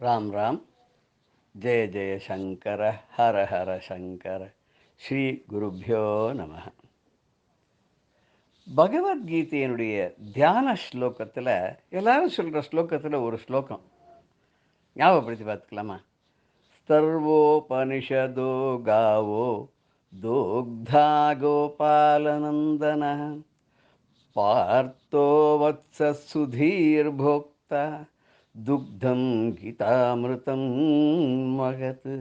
ராம் ராம் ஜெய ஜெய சங்கர ஹர ஹர சங்கர ஸ்ரீ குருப்பியோ நம பகவத்கீதையினுடைய தியான ஸ்லோகத்தில் எல்லாரும் சொல்கிற ஸ்லோகத்தில் ஒரு ஸ்லோகம் ஞாபகப்படுத்தி பார்த்துக்கலாமா சர்வோபனிஷதோ காவோ தோக்தா கோபாலநந்தன பார்த்தோ வத்ச சுதீர்போக்தா துக்தம் கீதாமிருதம் மகத்து.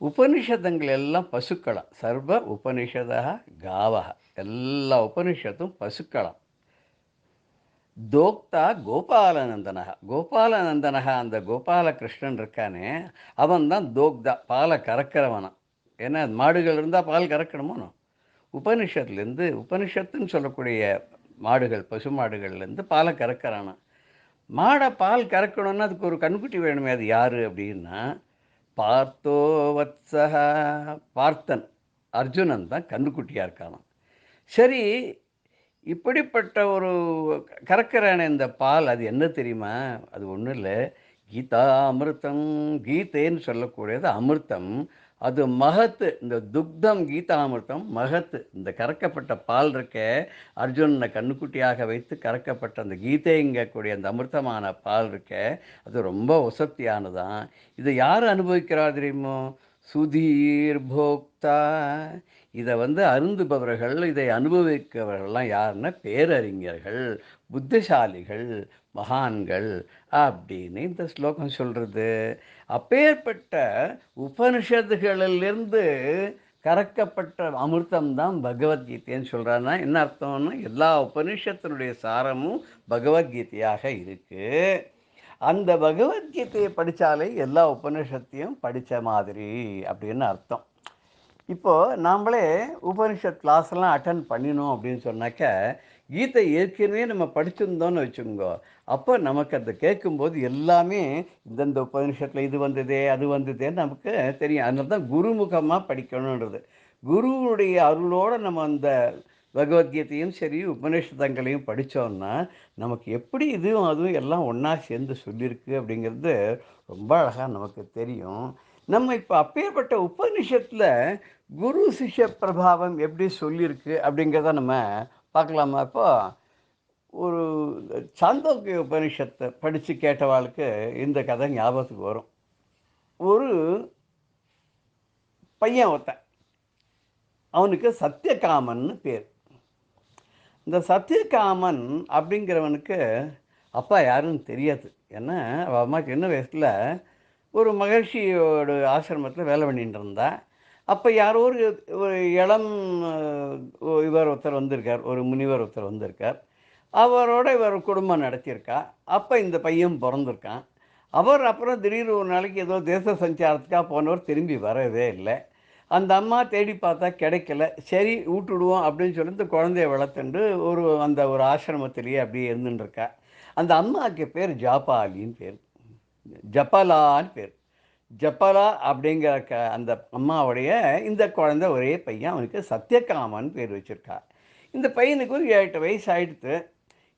உபனிஷதங்கள் எல்லாம் பசுக்களம். சர்வ உபனிஷதா காவக எல்லா உபனிஷத்தும் பசுக்களம். தோக்தா கோபாலநந்தனகா கோபாலநந்தனகா அந்த கோபாலகிருஷ்ணன் இருக்கானே அவன் தான் தோக்தா பாலை கறக்கிறவனான் ஏன்னா மாடுகள் இருந்தால் பால் கறக்கணுமோ உபனிஷத்துலேருந்து உபனிஷத்துன்னு சொல்லக்கூடிய மாடுகள் பசு மாடுகள்லேருந்து பாலை கறக்கிறானா மாடை பால் கறக்கணும்னா அதுக்கு ஒரு கண்குட்டி வேணுமே அது யார் அப்படின்னா பார்த்தோ வத்சகா பார்த்தன். அர்ஜுனன் தான் கண்ணுக்குட்டியாக இருக்கான் சரி இப்படிப்பட்ட ஒரு கறக்கிறான இந்த பால் அது என்ன தெரியுமா? அது ஒன்றும் இல்லை. கீதா அமிர்தம் கீதைன்னு சொல்லக்கூடியது அமிர்தம். அது மகத்து இந்த துக்தம் கீதாமிர்தம் மகத்து இந்த கறக்கப்பட்ட பால் இருக்க அர்ஜுனனை கண்ணுக்குட்டியாக வைத்து கறக்கப்பட்ட அந்த கீதைங்கக்கூடிய அந்த அமிர்தமான பால் இருக்க அது ரொம்ப உசத்தியானதான் இதை யார் அனுபவிக்கிறா தெரியுமோ? சுதீர் போக்தா. இதை வந்து அருந்துபவர்கள் இதை அனுபவிக்கிறவர்கள்லாம் யாருன்னா பேரறிஞர்கள் புத்திசாலிகள் மகான்கள் அப்படின்னு இந்த ஸ்லோகம் சொல்கிறது அப்பேற்பட்ட உபனிஷத்துகளிலிருந்து கறக்கப்பட்ட அமிர்தம் தான் பகவத்கீதைன்னு சொல்கிறான்னா என்ன அர்த்தம்னா எல்லா உபனிஷத்தினுடைய சாரமும் பகவத்கீதையாக இருக்குது அந்த பகவத்கீதையை படித்தாலே எல்லா உபனிஷத்தையும் படித்த மாதிரி அப்படின்னு அர்த்தம். இப்போது நாம்ளே உபனிஷத் கிளாஸ்லாம் அட்டன் பண்ணினோம் அப்படின்னு சொன்னாக்க கீதை ஏற்கனவே நம்ம படிச்சிருந்தோம்னு வச்சுக்கோங்க. அப்போ நமக்கு அதை கேட்கும்போது எல்லாமே இந்தந்த உபனிஷத்தில் இது வந்ததே அது வந்ததேன்னு நமக்கு தெரியும். அதனால தான் குருமுகமாக படிக்கணுன்றது. குருவுடைய அருளோடு நம்ம அந்த பகவத்கீதையும் சரி உபநிஷதங்களையும் படித்தோம்னா நமக்கு எப்படி இதுவும் அதுவும் எல்லாம் ஒன்றா சேர்ந்து சொல்லியிருக்கு அப்படிங்கிறது ரொம்ப அழகாக நமக்கு தெரியும். நம்ம இப்போ அப்பேற்பட்ட உபனிஷத்தில் குரு சிஷ்ய பிரபாவம் எப்படி சொல்லியிருக்கு அப்படிங்கிறத நம்ம பார்க்கலாமா? இப்போ ஒரு சாந்தோக்கிய உபனிஷத்தை படித்து கேட்டவாளுக்கு இந்த கதை ஞாபகத்துக்கு வரும். ஒரு பையன் ஒருத்தன். அவனுக்கு சத்தியகாமன்னு பேர். இந்த சத்தியகாமன் அப்படிங்கிறவனுக்கு அப்பா யாருன்னு தெரியாது. ஏன்னா அவள் அம்மா சின்ன வயசில்? ஒரு மகிழ்ச்சியோட ஆசிரமத்தில் வேலை பண்ணிட்டு இருந்தா. அப்போ யாரோ ஒரு ஒரு இளம் இவர் ஒருத்தர் வந்திருக்கார் ஒரு முனிவர் ஒருத்தர் வந்திருக்கார். அவரோட இவர் குடும்பம் நடத்தியிருக்கா. அப்போ இந்த பையன் பிறந்திருக்கான். அவர் அப்புறம் திடீர்னு ஒரு நாளைக்கு ஏதோ தேச சஞ்சாரத்துக்காக போனவர் திரும்பி வரவே இல்லை. அந்த அம்மா தேடி பார்த்தா கிடைக்கல. சரி விட்டுடுவோம் அப்படின்னு சொல்லி இந்த குழந்தைய வளர்த்துண்டு ஒரு அந்த ஒரு ஆசிரமத்திலேயே அப்படியே இருந்துட்டுருக்கா அந்த அம்மாவுக்கு பேர் ஜாபாலின்னு பேர். ஜப்பலான்னு பேர். ஜப்பலா அப்படிங்கிற க அந்த அம்மாவுடைய இந்த குழந்த ஒரே பையன் அவனுக்கு சத்யகாமன் பேர் வச்சுருக்கா இந்த பையனுக்கு ஒரு எட்டு வயசு ஆகிடுத்து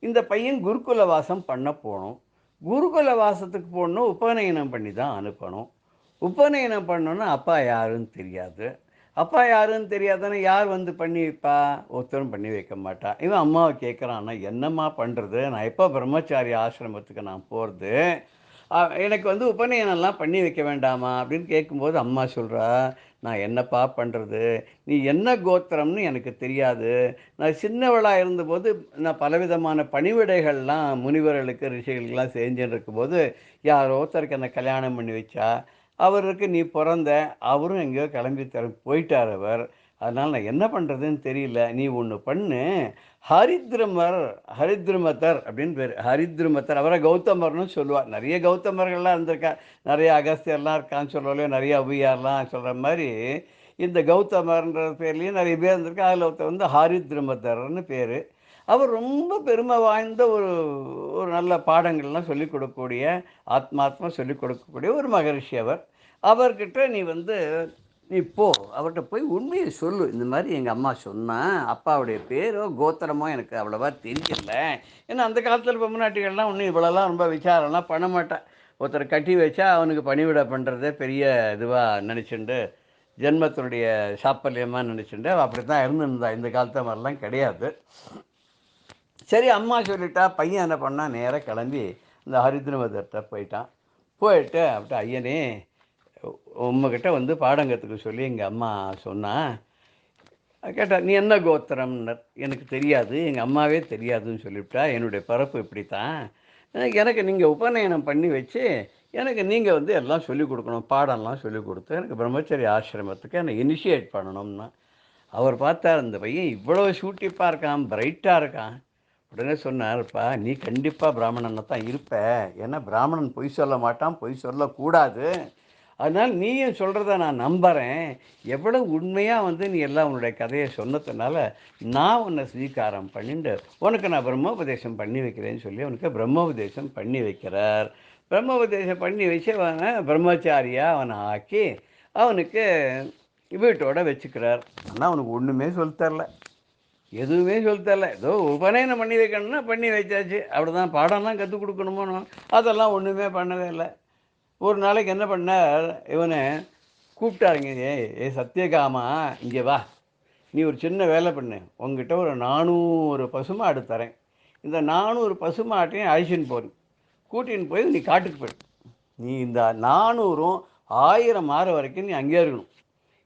இந்த பையன் குருகுல வாசம் பண்ண போகணும். குருகுல வாசத்துக்கு போகணும் உபநயனம் பண்ணி தான் அனுப்பணும். உபநயனம் பண்ணோன்னா அப்பா யாருன்னு தெரியாது. அப்பா யாருன்னு தெரியாதானே யார் வந்து பண்ணி வைப்பா ஒருத்தரும் பண்ணி வைக்க மாட்டா இவன் அம்மாவை கேட்குறான்னா என்னம்மா பண்ணுறது நான் எப்போ பிரம்மச்சாரி ஆசிரமத்துக்கு நான் போகிறது எனக்கு வந்து உபநயனம்லாம் பண்ணி வைக்க வேண்டாமா? அப்படின்னு கேட்கும்போது அம்மா சொல்கிறா நான் என்னப்பா பண்ணுறது நீ என்ன கோத்திரம்னு எனக்கு தெரியாது. நான் சின்னவளாக இருந்தபோது நான் பலவிதமான பணிவிடைகள்லாம் முனிவர்களுக்கு ரிஷிகளுக்கெல்லாம் செஞ்சுட்டு இருக்கும்போது யாரோ ஒருத்தருக்கு என்னை கல்யாணம் பண்ணி வச்சா. அவருக்கு நீ பிறந்த அவரும் எங்கேயோ கிளம்பி தர போயிட்டார் அவர். அதனால் நான் என்ன பண்ணுறதுன்னு தெரியல. நீ ஒன்று பண்ணு. ஹரித்ரமர் ஹரித்ரமத்தர் அப்படின்னு பேர். ஹரித்ரமத்தர் அவரை கௌதமர்னு சொல்லுவார். நிறைய கௌதமர்கள்லாம் இருந்திருக்கா நிறைய அகஸ்தியர்லாம் இருக்கான்னு சொல்லலையோ நிறைய அவ்வியார்லாம் சொல்கிற மாதிரி இந்த கௌதமர்ன்ற பேர்லேயும் நிறைய பேர் இருந்திருக்கா அதில் ஒருத்தர் வந்து ஹரித்ரமத்தர்னு பேர். அவர் ரொம்ப பெருமை வாய்ந்த ஒரு ஒரு நல்ல பாடங்கள்லாம் சொல்லிக் கொடுக்கக்கூடிய ஆத்மாத்மா சொல்லிக் கொடுக்கக்கூடிய ஒரு மகரிஷி அவர். அவர்கிட்ட நீ வந்து நீ போ அவர்கிட்ட போய் உண்மையை சொல்லு. இந்த மாதிரி எங்கள் அம்மா சொன்னான் அப்பாவுடைய பேரோ கோத்திரமோ எனக்கு அவ்வளோவா தெரியல ஏன்னா அந்த காலத்தில் பொம்மநாட்டிகள்லாம் ஒன்றும் இவ்வளோலாம் ரொம்ப விசாரம்லாம் பண்ண மாட்டேன் ஒருத்தரை கட்டி வச்சா அவனுக்கு பணிவிட பண்ணுறதே பெரிய இதுவாக நினச்சிண்டு ஜென்மத்தினுடைய சாப்பல்யமாக நினச்சிண்டு அவள் அப்படி தான் இருந்திருந்தா. இந்த காலத்து மாதிரிலாம் கிடையாது. சரி அம்மா சொல்லிட்டா பையன் என்ன பண்ணால் நேராக கிளம்பி இந்த ஹரித்ரமதர்கிட்ட போயிட்டான். போயிட்டு அப்படின்ட்டு ஐயனே உம்மகிட்ட வந்து பாடம் கற்றுக்க சொல்லி எங்கள் அம்மா சொன்னா கேட்டா நீ என்ன கோத்திரம்னர்? எனக்கு தெரியாது எங்கள் அம்மாவே தெரியாதுன்னு சொல்லிவிட்டா என்னுடைய பிறப்பு இப்படித்தான். எனக்கு- எனக்கு நீங்கள் உபநயனம் பண்ணி வச்சு எனக்கு நீங்கள் வந்து எல்லாம் சொல்லிக் கொடுக்கணும் பாடம்லாம் சொல்லிக் கொடுத்து எனக்கு பிரம்மச்சரிய ஆசிரமத்துக்கு என்னை இனிஷியேட் பண்ணணும்னா. அவர் பார்த்தார் இந்த பையன் இவ்வளோ ஷூட்டிப்பாக இருக்கான் பிரைட்டாக இருக்கான். உடனே சொன்னார்ப்பா நீ கண்டிப்பாக பிராமணனை தான் இருப்ப. ஏன்னா பிராமணன் பொய் சொல்ல மாட்டான் பொய் சொல்லக்கூடாது. அதனால் நீயும் சொல்கிறத நான் நம்புகிறேன் எவ்வளோ உண்மையாக வந்து நீ எல்லாம் உன்னுடைய கதையை சொன்னதுனால நான் உன்னை ஸ்வீகாரம் பண்ணிட்டு உனக்கு நான் பிரம்மோபதேசம் பண்ணி வைக்கிறேன்னு சொல்லி உனக்கு பிரம்மோபதேசம் பண்ணி வைக்கிறார். பிரம்மோபதேசம் பண்ணி வச்சு அவனை பிரம்மச்சாரியாக அவனை ஆக்கி அவனுக்கு வீட்டோட வச்சுக்கிறார். ஆனால் அவனுக்கு ஒன்றுமே சொல்லித்தரல எதுவுமே சொல்லித்தரல ஏதோ உபநயனம் பண்ணி வைக்கணும்னா பண்ணி வச்சாச்சு. அப்படிதான் பாடம்லாம் கற்றுக் கொடுக்கணுமோ அதெல்லாம் ஒன்றுமே பண்ணவே இல்லை. ஒரு நாளைக்கு என்ன பண்ணார்? இவனை கூப்பிட்டாருங்க ஏ சத்யகாமா இங்கே வா. நீ ஒரு சின்ன வேலை பண்ணு. உங்ககிட்ட ஒரு நானூறு பசுமாடு தரேன். இந்த நானூறு பசுமாட்டையும் அழிச்சின்னு போறேன் கூட்டின்னு போய் நீ காட்டுக்கு போய் நீ இந்த நானூறும் ஆயிரம் மாறு வரைக்கும் நீ அங்கேயே இருக்கணும்.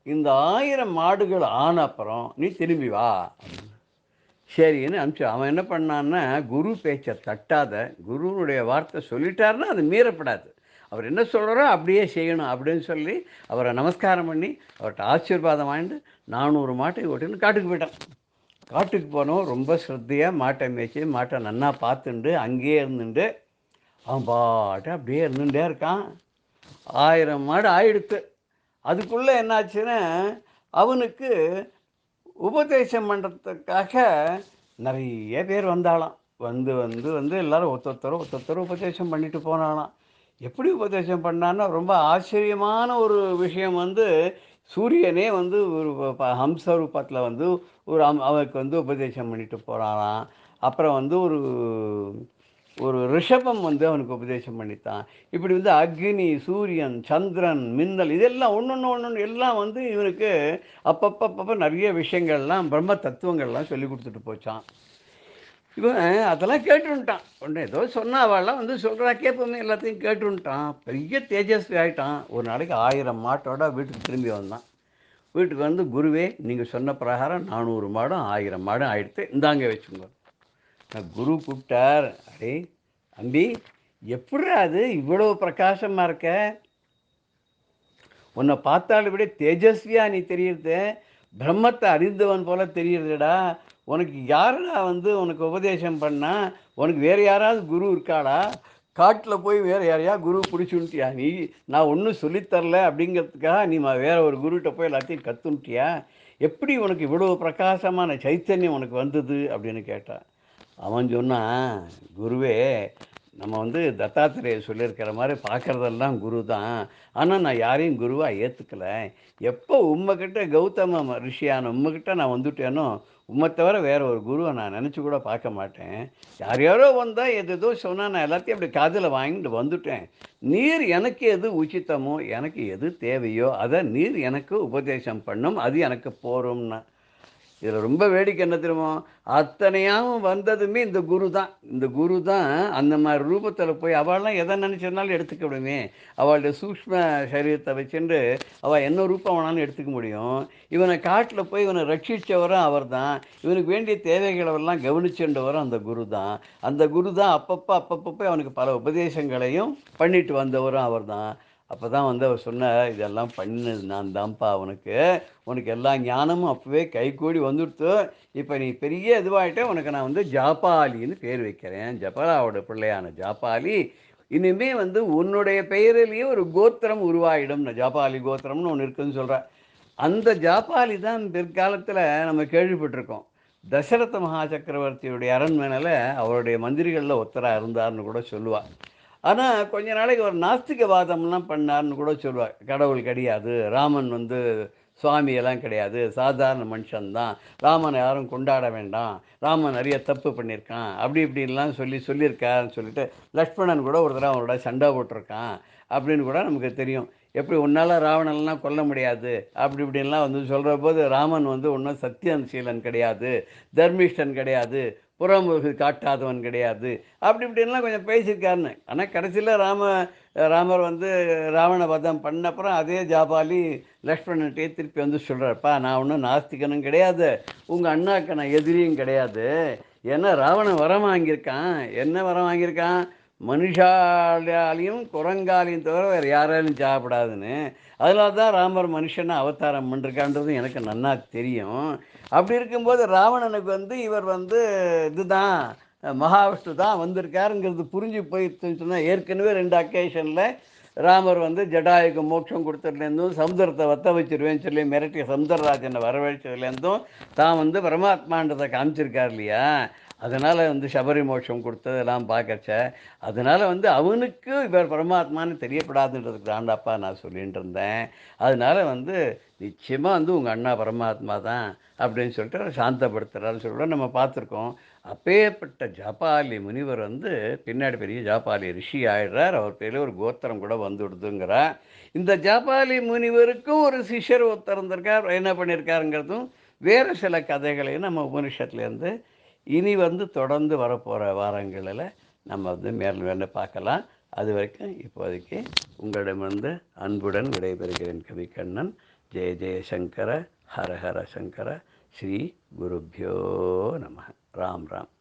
இந்த ஆயிரம் மாடுகள் ஆன அப்புறம் நீ திரும்பி வா. சரின்னு அனுப்பிச்சு அவன் என்ன பண்ணான்னா குரு பேச்சை தட்டாத குருனுடைய வார்த்தை சொல்லிட்டாருன்னா அது மீறப்படாது. அவர் என்ன சொல்கிறாரோ அப்படியே செய்யணும் அப்படின்னு சொல்லி அவரை நமஸ்காரம் பண்ணி அவர்கிட்ட ஆசீர்வாதம் வாங்கிட்டு நானூறு மாட்டை ஓட்டின்னு காட்டுக்கு போயிட்டான். காட்டுக்கு போனோம் ரொம்ப ஸ்ரத்தையாக மாட்டை மேய்ச்சி மாட்டை நன்னா பார்த்துண்டு அங்கேயே இருந்துட்டு அவன் பாட்டு அப்படியே இருந்துகிட்டே இருக்கான். ஆயிரம் மாடு ஆயிடுத்து. அதுக்குள்ளே என்னாச்சுன்னா அவனுக்கு உபதேசம் பண்ணுறதுக்காக நிறைய பேர் வந்தாலாம் வந்து வந்து வந்து எல்லாரும் ஒருத்தொருத்தரும் ஒருத்தொருத்தரும் உபதேசம் பண்ணிட்டு போனாலாம் எப்படி உபதேசம் பண்ணான்னா ரொம்ப ஆச்சரியமான ஒரு விஷயம் வந்து சூரியனே வந்து ஒரு ப- ஹம்ச ரூபத்தில் வந்து ஒரு அம் அவருக்கு வந்து உபதேசம் பண்ணிட்டு போகிறாராம் அப்புறம் வந்து ஒரு ஒரு ரிஷபம் வந்து அவனுக்கு உபதேசம் பண்ணித்தான். இப்படி வந்து அக்னி சூரியன் சந்திரன் மின்னல் இதெல்லாம் ஒன்று ஒன்று எல்லாம் வந்து இவனுக்கு அப்பப்போ அப்பப்போ நிறைய விஷயங்கள்லாம் பிரம்ம தத்துவங்கள்லாம் சொல்லி கொடுத்துட்டு போச்சான் இவன் அதெல்லாம் கேட்டுன்ட்டான். ஒன்று ஏதோ சொன்னா அவள்லாம் வந்து சொல்கிறா கேட்போமே எல்லாத்தையும் கேட்டுன்ட்டான். பெரிய தேஜஸ்வி ஆகிட்டான் ஒரு நாளைக்கு ஆயிரம் மாட்டோட வீட்டுக்கு திரும்பி வந்தான். வீட்டுக்கு வந்து குருவே நீங்கள் சொன்ன பிரகாரம் நானூறு மாடும் ஆயிரம் மாடும் ஆயிடுத்து இந்தாங்க வச்சுங்க நான் குரு கூப்பிட்டார். அடே அம்பி எப்படிடா அது? இவ்வளோ பிரகாசமாக இருக்க? உன்னை பார்த்தாலும் விட தேஜஸ்வியாக நீ தெரியுறது. பிரம்மத்தை அறிந்தவன் போல தெரியுறதுடா. உனக்கு யாருடா வந்து உனக்கு உபதேசம் பண்ணால் உனக்கு வேறு யாராவது குரு இருக்காடா? காட்டில் போய் வேறு யாரையா குரு பிடிச்சுன்ட்டியா நீ? நான் ஒன்றும் சொல்லித்தரல அப்படிங்கிறதுக்காக நீ வேற ஒரு குருகிட்ட போய் எல்லாத்தையும் கற்றுன்ட்டியா எப்படி உனக்கு இவ்வளோ பிரகாசமான சைத்தன்யம் உனக்கு வந்தது அப்படின்னு கேட்டான் அவன் சொன்னான் குருவே நம்ம வந்து தத்தாத்திரேயர் சொல்லியிருக்கிற மாதிரி பார்க்குறதெல்லாம் குரு தான். ஆனால் நான் யாரையும் குருவாக ஏற்றுக்கலை எப்போ உம்மக்கிட்ட கௌதம ரிஷியான உம்மக்கிட்ட நான் வந்துட்டேனோ உம்மை தவிர வேறு ஒரு குருவை நான் நினச்சி கூட பார்க்க மாட்டேன். யார் யாரோ வந்தால் எது ஏதோ சொன்னால் நான் எல்லாத்தையும் அப்படி காதில் வாங்கிட்டு வந்துட்டேன். நீர் எனக்கு எது உச்சித்தமோ எனக்கு எது தேவையோ அதை நீர் எனக்கு உபதேசம் பண்ணும் அது எனக்கு போகிறோம்னா இதில் ரொம்ப வேடிக்கை என்ன தெரியுமோ? அத்தனையாகவும் வந்ததுமே இந்த குரு தான் இந்த குரு தான் அந்த மாதிரி ரூபத்தில் போய் அவள்லாம் எதை நினச்சிருந்தாலும் எடுத்துக்க விடுமே. அவளுடைய சூக்ஷ்ம சரீரத்தை வச்சுட்டு அவள் என்ன ரூபம் வேணாலும் எடுத்துக்க முடியும். இவனை காட்டில் போய் இவனை ரட்சித்தவரும் அவர் தான் இவனுக்கு வேண்டிய தேவைகளெல்லாம் கவனிச்சுன்றவரும் அந்த குரு தான் அந்த குரு தான் அப்பப்போ அப்பப்போ போய் அவனுக்கு பல உபதேசங்களையும் பண்ணிட்டு வந்தவரும் அவர் தான் அப்போ தான் வந்து அவர் சொன்னார் இதெல்லாம் பண்ணது நான் தான்ப்பா உனக்கு. உனக்கு எல்லா ஞானமும் அப்போவே கைகூடி வந்துடுத்து. இப்போ நீ பெரிய இதுவாகிட்ட உனக்கு நான் வந்து ஜாப்பாலின்னு பேர் வைக்கிறேன். ஜபாலாவோட பிள்ளையான ஜாபாலி இனிமே வந்து உன்னுடைய பெயரிலேயே ஒரு கோத்திரம் உருவாயிடும். ஜாபாலி கோத்திரம்னு ஒன்று இருக்குதுன்னு சொல்கிறேன் அந்த ஜாபாலி தான் பிற்காலத்தில் நம்ம கேள்விப்பட்டிருக்கோம். தசரத மகா சக்கரவர்த்தியுடைய அரண்மனையில் அவருடைய மந்திரிகளில் ஒத்தராக இருந்தார்னு கூட சொல்லுவாள் ஆனால் கொஞ்ச நாளைக்கு ஒரு நாஸ்திகவாதம்லாம் பண்ணார்னு கூட சொல்லுவார். கடவுள் கிடையாது ராமன் வந்து சுவாமியெல்லாம் கிடையாது சாதாரண மனுஷன்தான் ராமனை யாரும் கொண்டாட வேண்டாம் ராமன் நிறைய தப்பு பண்ணியிருக்கான் அப்படி இப்படின்லாம் சொல்லி சொல்லியிருக்காருன்னு சொல்லிட்டு லக்ஷ்மணன் கூட ஒரு தடவை அவனோட சண்டை போட்டிருக்கான் அப்படின்னு கூட நமக்கு தெரியும். எப்படி உன்னால் ராவணன்லாம் கொல்ல முடியாது அப்படி இப்படின்லாம் வந்து சொல்கிற போது ராமன் வந்து ஒன்றும் சத்தியசீலன் கிடையாது தர்மிஷ்டன் கிடையாது புறமுக காட்டாதவன் கிடையாது. அப்படி இப்படின்லாம் கொஞ்சம் பேசியிருக்காருன்னு. ஆனால் கடைசியில் ராம ராமர் வந்து ராவண வதம் பண்ணப்புறம் அதே ஜாபாலி லக்ஷ்மணன்ட்டே திருப்பி வந்து சொல்கிறார்ப்பா நான் ஒன்றும் நாஸ்திகனும் கிடையாது. உங்கள் அண்ணாக்கு நான் எதிரியும் கிடையாது. ஏன்னா ராவணன் வரம் வாங்கியிருக்கான்? என்ன வரம் வாங்கியிருக்கான்? மனுஷாலையும் குரங்காலையும் தவிர வேறு யாராலையும் சாப்பிடாதுன்னு. அதனால தான் ராமர் மனுஷனை அவதாரம் பண்ணிருக்கான்றது எனக்கு நன்னா தெரியும். அப்படி இருக்கும்போது ராவணனுக்கு வந்து இவர் வந்து இதுதான் மகாவிஷ்ணு தான் வந்திருக்காருங்கிறது புரிஞ்சு போயிடுச்சுன்னு சொன்னால் ஏற்கனவே ரெண்டு அக்கேஷனில் ராமர் வந்து ஜடாயுக்கு மோட்சம் கொடுத்ததுலேருந்தும் சமுத்திரத்தை வத்த வச்சிருவேன்னு சொல்லி மிரட்டிய சமுதரராஜனை வரவழைச்சதுலேருந்தும் தான் வந்து பரமாத்மான்றதை காமிச்சிருக்கார் இல்லையா? அதனால் வந்து சபரி மோட்சம் கொடுத்ததெல்லாம் பார்க்கச்ச அதனால் வந்து அவனுக்கு இவர் பரமாத்மான்னு தெரியப்படாதுன்றதுக்கு தாண்டாப்பா நான் சொல்லிகிட்டு இருந்தேன் அதனால் வந்து நிச்சயமாக வந்து உங்கள் அண்ணா பரமாத்மா தான் அப்படின்னு சொல்லிட்டு சாந்தப்படுத்துகிறான்னு சொல்லிட்டு நம்ம பார்த்துருக்கோம். அப்பேற்பட்ட ஜாபாலி முனிவர் வந்து பின்னாடி பெரிய ஜாபாலி ரிஷி ஆயிடுறார். அவர் பேரில் ஒரு கோத்திரம் கூட வந்துவிடுதுங்கிறார் இந்த ஜாபாலி முனிவருக்கும் ஒரு சிஷ்யர் ஒருத்தர் இருந்திருக்கார். என்ன பண்ணியிருக்காருங்கிறதும் வேறு சில கதைகளையும் நம்ம உபனிஷத்துலேருந்து இனி வந்து தொடர்ந்து வரப்போகிற வாரங்களில் நம்ம வந்து மேலும் மேலே பார்க்கலாம். அது வரைக்கும் இப்போதைக்கு உங்களிடமிருந்து அன்புடன் விடைபெறுகிறேன் கவிக்கண்ணன் ஜெய ஜெயசங்கர ஹர ஹர சங்கர ஸ்ரீ குருப்பியோ நம. ராம் ராம்.